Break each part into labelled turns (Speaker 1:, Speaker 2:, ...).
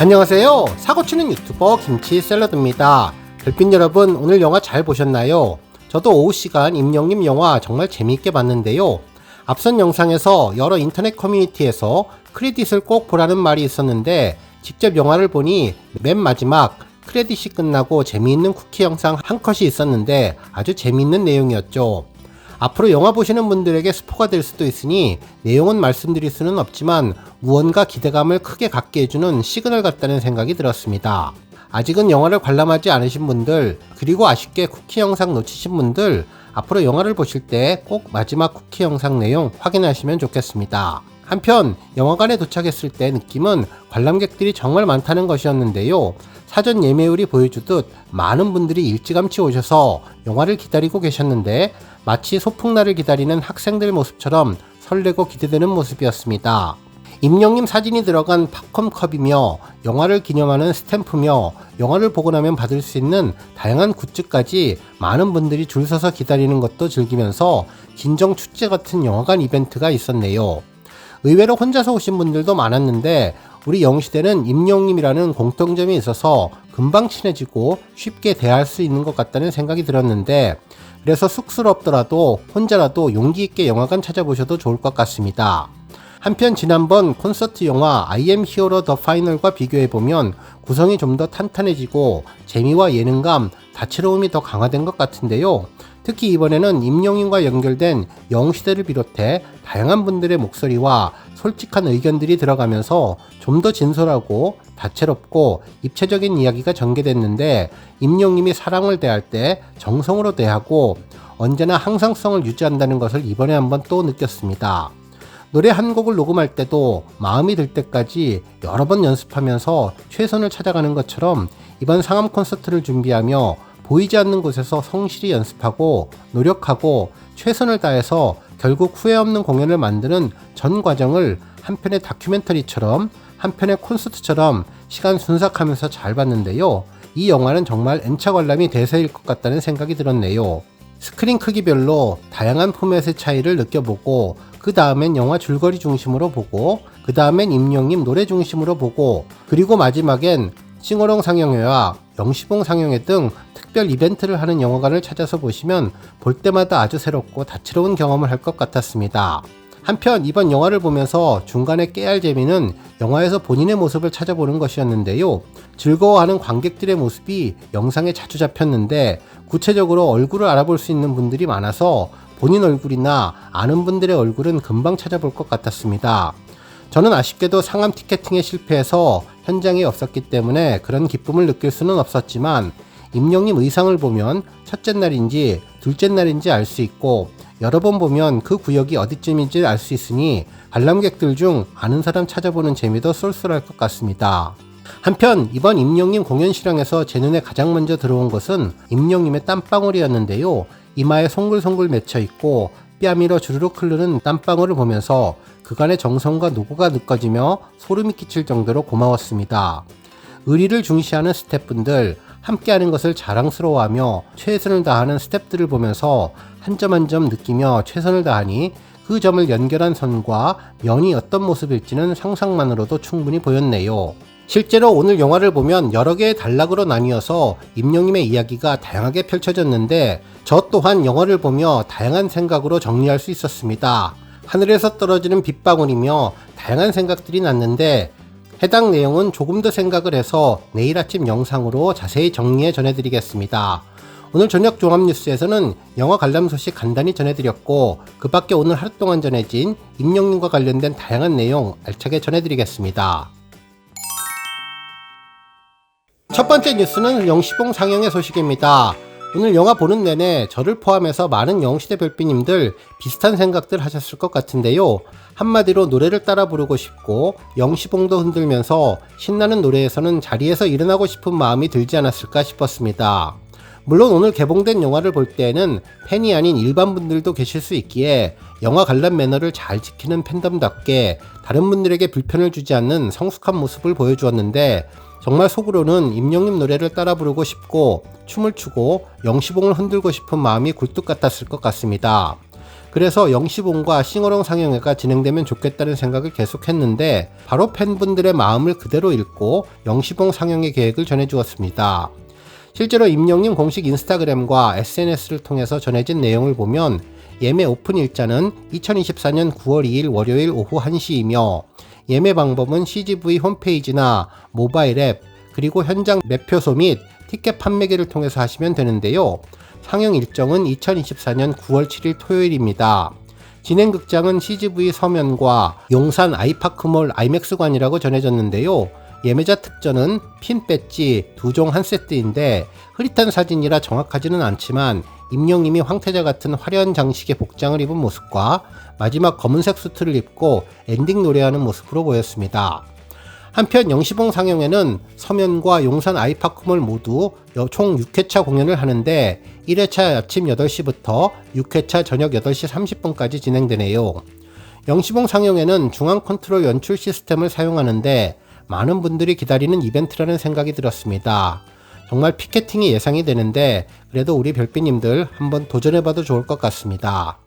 Speaker 1: 안녕하세요. 사고치는 유튜버 김치 샐러드입니다. 별빛 여러분, 오늘 영화 잘 보셨나요? 저도 오후 시간 임영님 영화 정말 재미있게 봤는데요. 앞선 영상에서 여러 인터넷 커뮤니티에서 크레딧을 꼭 보라는 말이 있었는데 직접 영화를 보니 맨 마지막 크레딧이 끝나고 재미있는 쿠키 영상 한 컷이 있었는데 아주 재미있는 내용이었죠. 앞으로 영화 보시는 분들에게 스포가 될 수도 있으니 내용은 말씀드릴 수는 없지만 무언가 기대감을 크게 갖게 해주는 시그널 같다는 생각이 들었습니다. 아직은 영화를 관람하지 않으신 분들, 그리고 아쉽게 쿠키 영상 놓치신 분들, 앞으로 영화를 보실 때 꼭 마지막 쿠키 영상 내용 확인하시면 좋겠습니다. 한편 영화관에 도착했을 때 느낌은 관람객들이 정말 많다는 것이었는데요. 사전 예매율이 보여주듯 많은 분들이 일찌감치 오셔서 영화를 기다리고 계셨는데 마치 소풍날을 기다리는 학생들 모습처럼 설레고 기대되는 모습이었습니다. 임영님 사진이 들어간 팝콘컵이며 영화를 기념하는 스탬프며 영화를 보고 나면 받을 수 있는 다양한 굿즈까지 많은 분들이 줄 서서 기다리는 것도 즐기면서 긴정 축제 같은 영화관 이벤트가 있었네요. 의외로 혼자서 오신 분들도 많았는데 우리 영시대는 임영님이라는 공통점이 있어서 금방 친해지고 쉽게 대할 수 있는 것 같다는 생각이 들었는데 그래서 쑥스럽더라도 혼자라도 용기 있게 영화관 찾아보셔도 좋을 것 같습니다. 한편 지난번 콘서트 영화 I am hero the final과 비교해보면 구성이 좀 더 탄탄해지고 재미와 예능감, 다채로움이 더 강화된 것 같은데요. 특히 이번에는 임영인과 연결된 영시대를 비롯해 다양한 분들의 목소리와 솔직한 의견들이 들어가면서 좀 더 진솔하고 다채롭고 입체적인 이야기가 전개됐는데 임영님이 사랑을 대할 때 정성으로 대하고 언제나 항상성을 유지한다는 것을 이번에 한번 또 느꼈습니다. 노래 한 곡을 녹음할 때도 마음이 들 때까지 여러 번 연습하면서 최선을 찾아가는 것처럼 이번 상암 콘서트를 준비하며 보이지 않는 곳에서 성실히 연습하고 노력하고 최선을 다해서 결국 후회 없는 공연을 만드는 전 과정을 한편의 다큐멘터리처럼 한편의 콘서트처럼 시간 순삭하면서 잘 봤는데요. 이 영화는 정말 N차 관람이 대세일 것 같다는 생각이 들었네요. 스크린 크기별로 다양한 포맷의 차이를 느껴보고 그 다음엔 영화 줄거리 중심으로 보고 그 다음엔 임영님 노래 중심으로 보고 그리고 마지막엔 싱어롱 상영회와 영시봉 상영회 등 특별 이벤트를 하는 영화관을 찾아서 보시면 볼 때마다 아주 새롭고 다채로운 경험을 할 것 같았습니다. 한편 이번 영화를 보면서 중간에 깨알 재미는 영화에서 본인의 모습을 찾아보는 것이었는데요. 즐거워하는 관객들의 모습이 영상에 자주 잡혔는데 구체적으로 얼굴을 알아볼 수 있는 분들이 많아서 본인 얼굴이나 아는 분들의 얼굴은 금방 찾아볼 것 같았습니다. 저는 아쉽게도 상암 티켓팅에 실패해서 현장에 없었기 때문에 그런 기쁨을 느낄 수는 없었지만 임영님 의상을 보면 첫째 날인지 둘째 날인지 알 수 있고 여러 번 보면 그 구역이 어디쯤인지 알 수 있으니 관람객들 중 아는 사람 찾아보는 재미도 쏠쏠할 것 같습니다. 한편 이번 임영님 공연 실황에서 제 눈에 가장 먼저 들어온 것은 임영님의 땀방울이었는데요. 이마에 송글송글 맺혀 있고 뺨 위로 주르륵 흐르는 땀방울을 보면서 그간의 정성과 노고가 느껴지며 소름이 끼칠 정도로 고마웠습니다. 의리를 중시하는 스태프분들, 함께하는 것을 자랑스러워하며 최선을 다하는 스태프들을 보면서 한 점 한 점 느끼며 최선을 다하니 그 점을 연결한 선과 면이 어떤 모습일지는 상상만으로도 충분히 보였네요. 실제로 오늘 영화를 보면 여러 개의 단락으로 나뉘어서 임영님의 이야기가 다양하게 펼쳐졌는데 저 또한 영화를 보며 다양한 생각으로 정리할 수 있었습니다. 하늘에서 떨어지는 빗방울이며 다양한 생각들이 났는데 해당 내용은 조금 더 생각을 해서 내일 아침 영상으로 자세히 정리해 전해드리겠습니다. 오늘 저녁 종합뉴스에서는 영화 관람 소식 간단히 전해드렸고 그 밖에 오늘 하루 동안 전해진 임영님과 관련된 다양한 내용 알차게 전해드리겠습니다. 첫 번째 뉴스는 영시봉 상영의 소식입니다. 오늘 영화 보는 내내 저를 포함해서 많은 영시대 별비님들 비슷한 생각들 하셨을 것 같은데요. 한마디로 노래를 따라 부르고 싶고 영시봉도 흔들면서 신나는 노래에서는 자리에서 일어나고 싶은 마음이 들지 않았을까 싶었습니다. 물론 오늘 개봉된 영화를 볼 때에는 팬이 아닌 일반 분들도 계실 수 있기에 영화 관람 매너를 잘 지키는 팬덤답게 다른 분들에게 불편을 주지 않는 성숙한 모습을 보여주었는데 정말 속으로는 임영님 노래를 따라 부르고 싶고 춤을 추고 영시봉을 흔들고 싶은 마음이 굴뚝 같았을 것 같습니다. 그래서 영시봉과 싱어롱 상영회가 진행되면 좋겠다는 생각을 계속했는데 바로 팬분들의 마음을 그대로 읽고 영시봉 상영회 계획을 전해주었습니다. 실제로 임영님 공식 인스타그램과 SNS를 통해서 전해진 내용을 보면 예매 오픈 일자는 2024년 9월 2일 월요일 오후 1시이며 예매 방법은 CGV 홈페이지나 모바일 앱 그리고 현장 매표소 및 티켓 판매기를 통해서 하시면 되는데요. 상영 일정은 2024년 9월 7일 토요일입니다. 진행 극장은 CGV 서면과 용산 아이파크몰 아이맥스관이라고 전해졌는데요. 예매자 특전은 핀 배지 두 종 한 세트인데 흐릿한 사진이라 정확하지는 않지만 임영님이 황태자 같은 화려한 장식의 복장을 입은 모습과 마지막 검은색 수트를 입고 엔딩 노래하는 모습으로 보였습니다. 한편 영시봉 상영에는 서면과 용산 아이파크몰 모두 총 6회차 공연을 하는데 1회차 아침 8시부터 6회차 저녁 8시 30분까지 진행되네요. 영시봉 상영에는 중앙 컨트롤 연출 시스템을 사용하는데 많은 분들이 기다리는 이벤트라는 생각이 들었습니다. 정말 피켓팅이 예상이 되는데 그래도 우리 별빛님들 한번 도전해봐도 좋을 것 같습니다.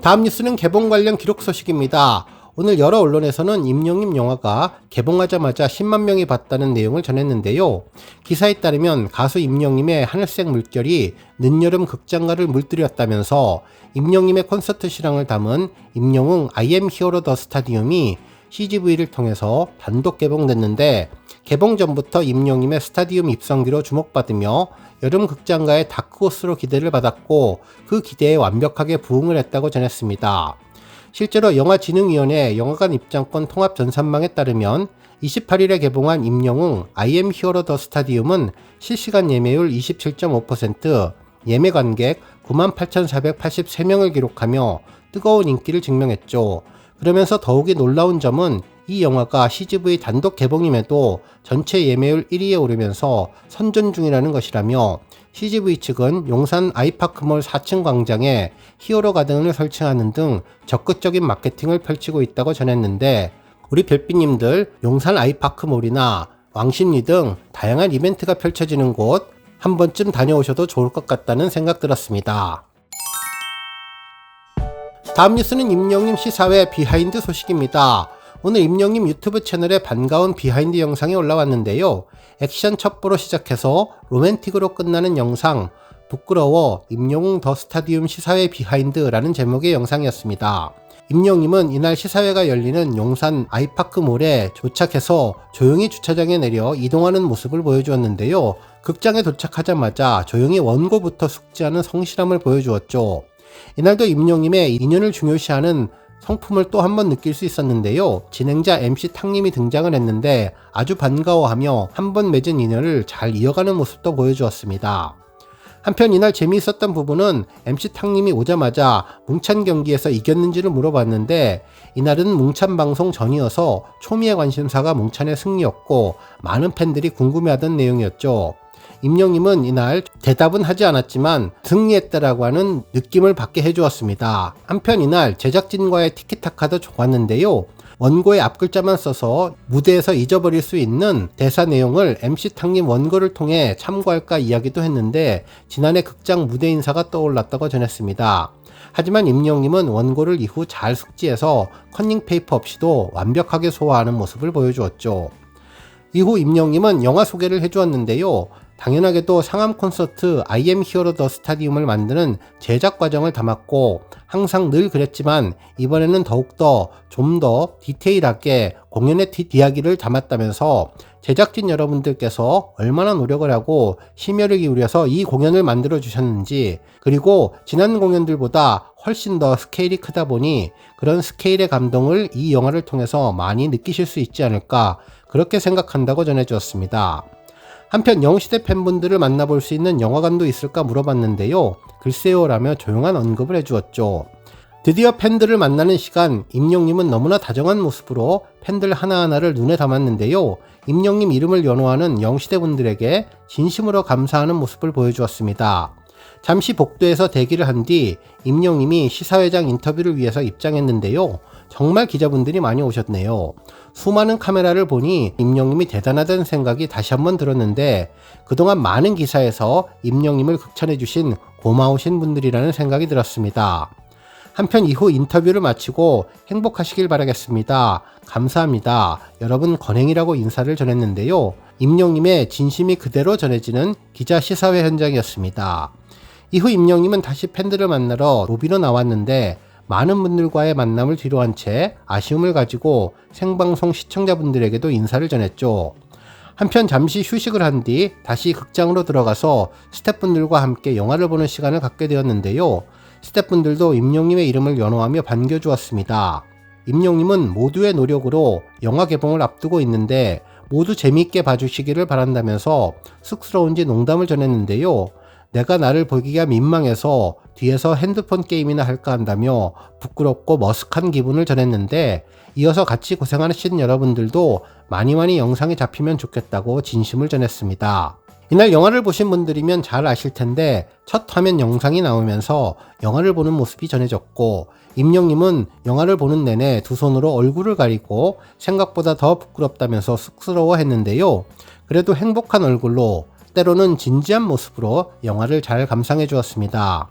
Speaker 1: 다음 뉴스는 개봉 관련 기록 소식입니다. 오늘 여러 언론에서는 임영임 영화가 개봉하자마자 10만 명이 봤다는 내용을 전했는데요. 기사에 따르면 가수 임영임의 하늘색 물결이 늦여름 극장가를 물들였다면서 임영임의 콘서트 실황을 담은 임영웅 I 더 스타디움이 CGV를 통해서 단독 개봉됐는데 개봉 전부터 임영임의 스타디움 입성기로 주목받으며 여름 극장가의 다크호스로 기대를 받았고 그 기대에 완벽하게 부응을 했다고 전했습니다. 실제로 영화진흥위원회 영화관 입장권 통합 전산망에 따르면 28일에 개봉한 임영웅 am Hero 더 스타디움은 실시간 예매율 27.5%, 예매 관객 98,483명을 기록하며 뜨거운 인기를 증명했죠. 그러면서 더욱이 놀라운 점은 이 영화가 CGV 단독 개봉임에도 전체 예매율 1위에 오르면서 선전 중이라는 것이라며 CGV 측은 용산 아이파크몰 4층 광장에 히어로 가든을 설치하는 등 적극적인 마케팅을 펼치고 있다고 전했는데 우리 별빛님들 용산 아이파크몰이나 왕십리 등 다양한 이벤트가 펼쳐지는 곳 한 번쯤 다녀오셔도 좋을 것 같다는 생각 들었습니다. 다음 뉴스는 임영님 시사회 비하인드 소식입니다. 오늘 임영님 유튜브 채널에 반가운 비하인드 영상이 올라왔는데요. 액션 첩보로 시작해서 로맨틱으로 끝나는 영상, 부끄러워 임영웅 더 스타디움 시사회 비하인드라는 제목의 영상이었습니다. 임영님은 이날 시사회가 열리는 용산 아이파크몰에 도착해서 조용히 주차장에 내려 이동하는 모습을 보여주었는데요. 극장에 도착하자마자 조용히 원고부터 숙지하는 성실함을 보여주었죠. 이날도 임영님의 인연을 중요시하는 성품을 또 한 번 느낄 수 있었는데요. 진행자 MC 탕님이 등장을 했는데 아주 반가워하며 한 번 맺은 인연을 잘 이어가는 모습도 보여주었습니다. 한편 이날 재미있었던 부분은 MC 탕님이 오자마자 뭉찬 경기에서 이겼는지를 물어봤는데 이날은 뭉찬 방송 전이어서 초미의 관심사가 뭉찬의 승리였고 많은 팬들이 궁금해하던 내용이었죠. 임영님은 이날 대답은 하지 않았지만 승리했다라고 하는 느낌을 받게 해주었습니다. 한편 이날 제작진과의 티키타카도 좋았는데요. 원고의 앞글자만 써서 무대에서 잊어버릴 수 있는 대사 내용을 MC 탕님 원고를 통해 참고할까 이야기도 했는데 지난해 극장 무대 인사가 떠올랐다고 전했습니다. 하지만 임영님은 원고를 이후 잘 숙지해서 컨닝 페이퍼 없이도 완벽하게 소화하는 모습을 보여주었죠. 이후 임영님은 영화 소개를 해주었는데요. 당연하게도 상암 콘서트 I am Hero 더 스타디움을 만드는 제작 과정을 담았고 항상 늘 그랬지만 이번에는 더욱더 좀 더 디테일하게 공연의 뒷이야기를 담았다면서 제작진 여러분들께서 얼마나 노력을 하고 심혈을 기울여서 이 공연을 만들어 주셨는지 그리고 지난 공연들보다 훨씬 더 스케일이 크다 보니 그런 스케일의 감동을 이 영화를 통해서 많이 느끼실 수 있지 않을까 그렇게 생각한다고 전해주었습니다. 한편 영시대 팬분들을 만나볼 수 있는 영화관도 있을까 물어봤는데요. 글쎄요라며 조용한 언급을 해주었죠. 드디어 팬들을 만나는 시간, 임영님은 너무나 다정한 모습으로 팬들 하나하나를 눈에 담았는데요. 임영님 이름을 연호하는 영시대 분들에게 진심으로 감사하는 모습을 보여주었습니다. 잠시 복도에서 대기를 한 뒤 임영님이 시사회장 인터뷰를 위해서 입장했는데요. 정말 기자분들이 많이 오셨네요. 수많은 카메라를 보니 임영님이 대단하다는 생각이 다시 한번 들었는데 그동안 많은 기사에서 임영님을 극찬해주신 고마우신 분들이라는 생각이 들었습니다. 한편 이후 인터뷰를 마치고 행복하시길 바라겠습니다. 감사합니다. 여러분 건행이라고 인사를 전했는데요. 임영님의 진심이 그대로 전해지는 기자 시사회 현장이었습니다. 이후 임영님은 다시 팬들을 만나러 로비로 나왔는데 많은 분들과의 만남을 뒤로한 채 아쉬움을 가지고 생방송 시청자분들에게도 인사를 전했죠. 한편 잠시 휴식을 한 뒤 다시 극장으로 들어가서 스태프분들과 함께 영화를 보는 시간을 갖게 되었는데요. 스태프분들도 임용님의 이름을 연호하며 반겨주었습니다. 임용님은 모두의 노력으로 영화 개봉을 앞두고 있는데 모두 재미있게 봐주시기를 바란다면서 쑥스러운지 농담을 전했는데요. 내가 나를 보기가 민망해서 뒤에서 핸드폰 게임이나 할까 한다며 부끄럽고 머쓱한 기분을 전했는데 이어서 같이 고생하신 여러분들도 많이 많이 영상이 잡히면 좋겠다고 진심을 전했습니다. 이날 영화를 보신 분들이면 잘 아실 텐데 첫 화면 영상이 나오면서 영화를 보는 모습이 전해졌고 임영님은 영화를 보는 내내 두 손으로 얼굴을 가리고 생각보다 더 부끄럽다면서 쑥스러워 했는데요. 그래도 행복한 얼굴로 때로는 진지한 모습으로 영화를 잘 감상해 주었습니다.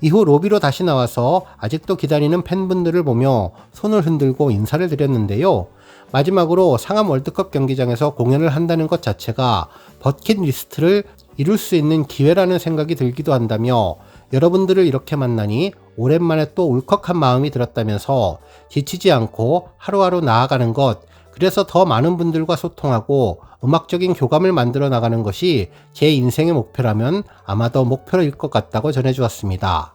Speaker 1: 이후 로비로 다시 나와서 아직도 기다리는 팬분들을 보며 손을 흔들고 인사를 드렸는데요. 마지막으로 상암 월드컵 경기장에서 공연을 한다는 것 자체가 버킷리스트를 이룰 수 있는 기회라는 생각이 들기도 한다며 여러분들을 이렇게 만나니 오랜만에 또 울컥한 마음이 들었다면서 지치지 않고 하루하루 나아가는 것, 그래서 더 많은 분들과 소통하고 음악적인 교감을 만들어 나가는 것이 제 인생의 목표라면 아마도 목표일 것 같다고 전해주었습니다.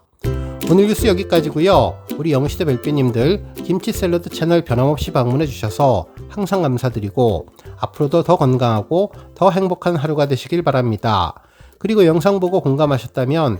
Speaker 1: 오늘 뉴스 여기까지고요. 우리 영시대 별빛님들 김치 샐러드 채널 변함없이 방문해 주셔서 항상 감사드리고 앞으로도 더 건강하고 더 행복한 하루가 되시길 바랍니다. 그리고 영상 보고 공감하셨다면